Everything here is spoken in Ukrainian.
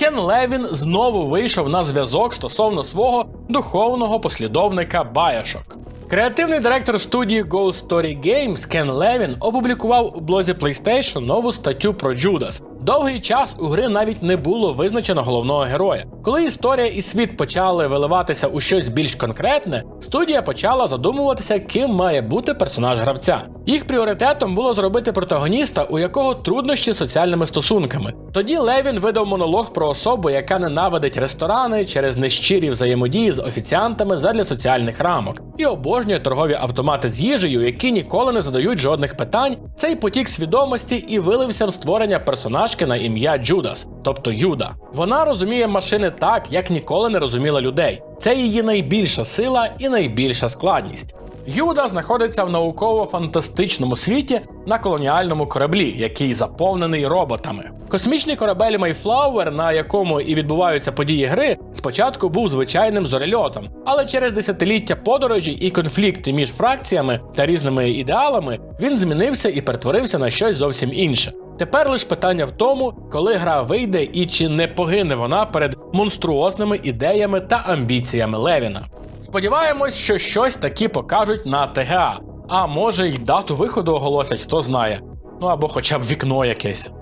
Кен Левін знову вийшов на зв'язок стосовно свого духовного послідовника Баєшок. Креативний директор студії Ghost Story Games Кен Левін опублікував у блозі PlayStation нову статтю про Джудас. Довгий час у гри навіть не було визначено головного героя. Коли історія і світ почали виливатися у щось більш конкретне, студія почала задумуватися, ким має бути персонаж гравця. Їх пріоритетом було зробити протагоніста, у якого труднощі з соціальними стосунками. Тоді Левін видав монолог про особу, яка ненавидить ресторани через нещирі взаємодії з офіціантами задля соціальних рамок, і обожнює торгові автомати з їжею, які ніколи не задають жодних питань. Цей потік свідомості і вилився в створення персонажки на ім'я Джудас, тобто Юда. Вона розуміє машини так, як ніколи не розуміла людей. Це її найбільша сила і найбільша складність. Юда знаходиться в науково-фантастичному світі на колоніальному кораблі, який заповнений роботами. Космічний корабель Mayflower, на якому і відбуваються події гри, спочатку був звичайним зорельотом, але через десятиліття подорожі і конфлікти між фракціями та різними ідеалами він змінився і перетворився на щось зовсім інше. Тепер лише питання в тому, коли гра вийде і чи не погине вона перед монструозними ідеями та амбіціями Левіна. Сподіваємось, що щось таки покажуть на ТГА, а може й дату виходу оголосять, хто знає. Ну або хоча б вікно якесь.